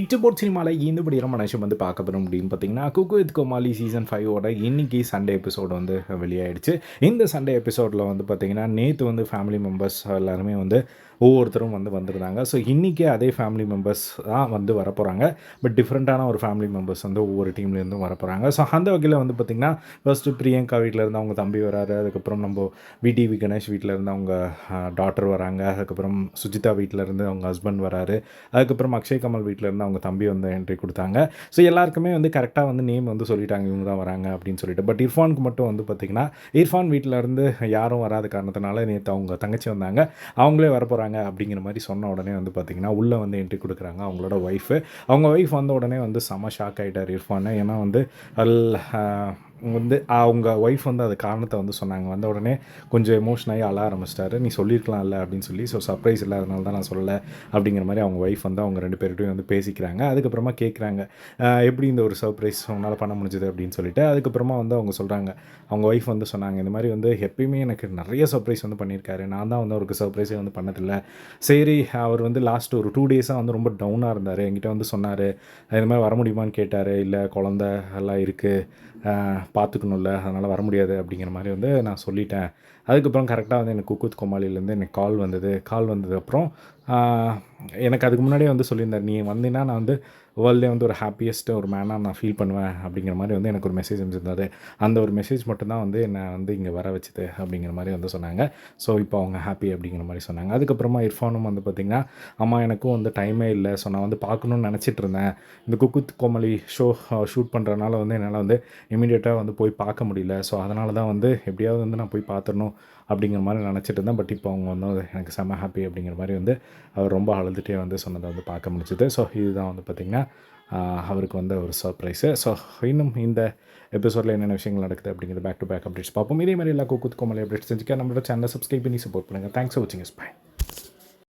Right சினிமாவில் இந்த படி ரொம்ப நிமிஷம் வந்து பார்க்க போகிறோம் அப்படின்னு பார்த்தீங்கன்னா குக்கு வித் கோமாளி சீசன் ஃபைவோட இன்னைக்கு சண்டே எபிசோடு வந்து வெளியாயிடுச்சு. இந்த சண்டே எபிசோடில் வந்து பார்த்தீங்கன்னா நேற்று வந்து ஃபேமிலி மெம்பர்ஸ் எல்லாருமே வந்து ஒவ்வொருத்தரும் வந்து வந்திருந்தாங்க. ஸோ இன்றைக்கி அதே ஃபேமிலி மெம்பர்ஸ் தான் வந்து வரப்போகிறாங்க பட் டிஃப்ரெண்ட்டான ஒரு ஃபேமிலி மெம்பர்ஸ் வந்து ஒவ்வொரு டீம்லேருந்தும் வரப்போகிறாங்க ஸோ அந்த வகையில் வந்து பார்த்திங்கன்னா ஃபஸ்ட்டு பிரியங்கா வீட்டில் இருந்து அவங்க தம்பி வராரு. அதுக்கப்புறம் நம்ம விடிவி கணேஷ் வீட்டில் இருந்து அவங்க டாட்டர் வராங்க. அதுக்கப்புறம் சுஜிதா வீட்டில் இருந்து அவங்க ஹஸ்பண்ட் வராரு. அதுக்கப்புறம் அக்ஷய் கமல் வீட்டில் இருந்து அவங்க தம்பி வந்து என்ட்ரி கொடுத்தாங்க. ஸோ எல்லாருக்குமே வந்து கரெக்டாக வந்து நேம் வந்து சொல்லிட்டாங்க. இவங்க தான் வராங்க அப்படின்னு சொல்லிட்டு. பட் இர்ஃபானுக்கு மட்டும் வந்து பார்த்திங்கன்னா இர்ஃபான் வீட்டில் இருந்து யாரும் வராத காரணத்தினால நேற்று அவங்க தங்கச்சி வந்தாங்க. அவங்களே வரப்போகிறாங்க அப்படிங்கிற மாதிரி சொன்ன உடனே வந்து பார்த்திங்கன்னா உள்ளே வந்து என்ட்ரி கொடுக்குறாங்க அவங்களோட ஒய்ஃபு அவங்க ஒய்ஃப் வந்த உடனே வந்து செம ஷாக் ஆகிட்டார் இர்ஃபான். ஏன்னா வந்து அல் வந்து அவங்க ஒய்ஃப் வந்து அது காரணத்தை வந்து சொன்னாங்க. வந்த உடனே கொஞ்சம் எமோஷன் ஆகி அழ ஆரம்பிச்சிட்டாரு. நீ சொல்லியிருக்கலாம்ல அப்படின்னு சொல்லி ஸோ சர்ப்ரைஸ் இல்லை அதனால தான் நான் சொல்லலை அப்படிங்கிற மாதிரி அவங்க ஒய்ஃப் வந்து அவங்க ரெண்டு பேர்கிட்டையும் வந்து பேசிக்கிறாங்க. அதுக்கப்புறமா கேட்குறாங்க எப்படி இந்த ஒரு சர்ப்ரைஸ் உங்களால் பண்ண முடிஞ்சது? அப்படின்னு சொல்லிட்டு அதுக்கப்புறமா வந்து அவங்க சொல்கிறாங்க அவங்க ஒய்ஃப் வந்து சொன்னாங்க இந்த மாதிரி வந்து எப்பயுமே எனக்கு நிறைய சர்ப்ரைஸ் வந்து பண்ணியிருக்காரு. நான் தான் வந்து அவருக்கு சர்ப்ரைஸே வந்து பண்ணதில்லை. சரி அவர் வந்து லாஸ்ட் ஒரு டூ டேஸாக வந்து ரொம்ப டவுனாக இருந்தார். என்கிட்ட வந்து சொன்னார் இந்த மாதிரி வர முடியுமான்னு கேட்டார். இல்லை குழந்த எல்லாம் இருக்குது பார்த்துக்கணும்ல அதனால் வர முடியாது அப்படிங்கிற மாதிரி வந்து நான் சொல்லிட்டேன். அதுக்கப்புறம் கரெக்டாக வந்து எனக்கு குக்கூத் கோமாளிலேருந்து எனக்கு கால் வந்தது. கால் வந்ததுக்கப்புறம் எனக்கு அதுக்கு முன்னாடியே வந்து சொல்லியிருந்தார் நீ வந்தீங்கன்னா நான் வந்து வேர்ல்டே வந்து ஒரு ஹாப்பியஸ்ட்டு ஒரு மேனாக நான் ஃபீல் பண்ணுவேன் அப்படிங்கிற மாதிரி வந்து எனக்கு ஒரு மெசேஜ் அமைச்சிருந்தாரு அந்த ஒரு மெசேஜ் மட்டும்தான் வந்து என்னை வந்து இங்கே வர வச்சுது அப்படிங்கிற மாதிரி வந்து சொன்னாங்க. ஸோ இப்போ அவங்க ஹாப்பி அப்படிங்கிற மாதிரி சொன்னாங்க. அதுக்கப்புறமா இர்ஃபானும் வந்து பார்த்திங்கன்னா அம்மா எனக்கும் வந்து டைமே இல்லை. ஸோ நான் வந்து பார்க்கணுன்னு நினச்சிட்டு இருந்தேன். இந்த குக்குத் கோமலி ஷோ ஷூட் பண்ணுறனால வந்து என்னால் வந்து இமீடியட்டாக வந்து போய் பார்க்க முடியல. ஸோ அதனால தான் வந்து எப்படியாவது வந்து நான் போய் பார்த்துடணும் அப்படிங்கிற மாதிரி நினச்சிட்டு இருந்தேன். பட் இப்போ அவங்க வந்து எனக்கு செம்ம ஹாப்பி அப்படிங்கிற மாதிரி வந்து அவர் ரொம்ப அழுதுகிட்டே வந்து சொன்னதை வந்து பார்க்க முடிச்சுது ஸோ இதுதான் வந்து பார்த்திங்கன்னா அவருக்கு வந்து ஒரு சர்ப்ரைஸு ஸோ இன்னும் இந்த எபிசோடில் என்னென்ன விஷயங்கள் நடக்குது அப்படிங்கிறது பேக் டு பேக் அப்டேட்ஸ் பார்ப்போம். இதே மாதிரி எல்லா குக்குத் கோமலி அப்டேட்ஸ் செஞ்சுக்க நம்மளோட சேனலை சப்ஸ்கிரைப் பண்ணி சப்போர்ட் பண்ணுங்கள் தேங்க்ஸ் ஃபார் வாட்சிங் இஸ் பை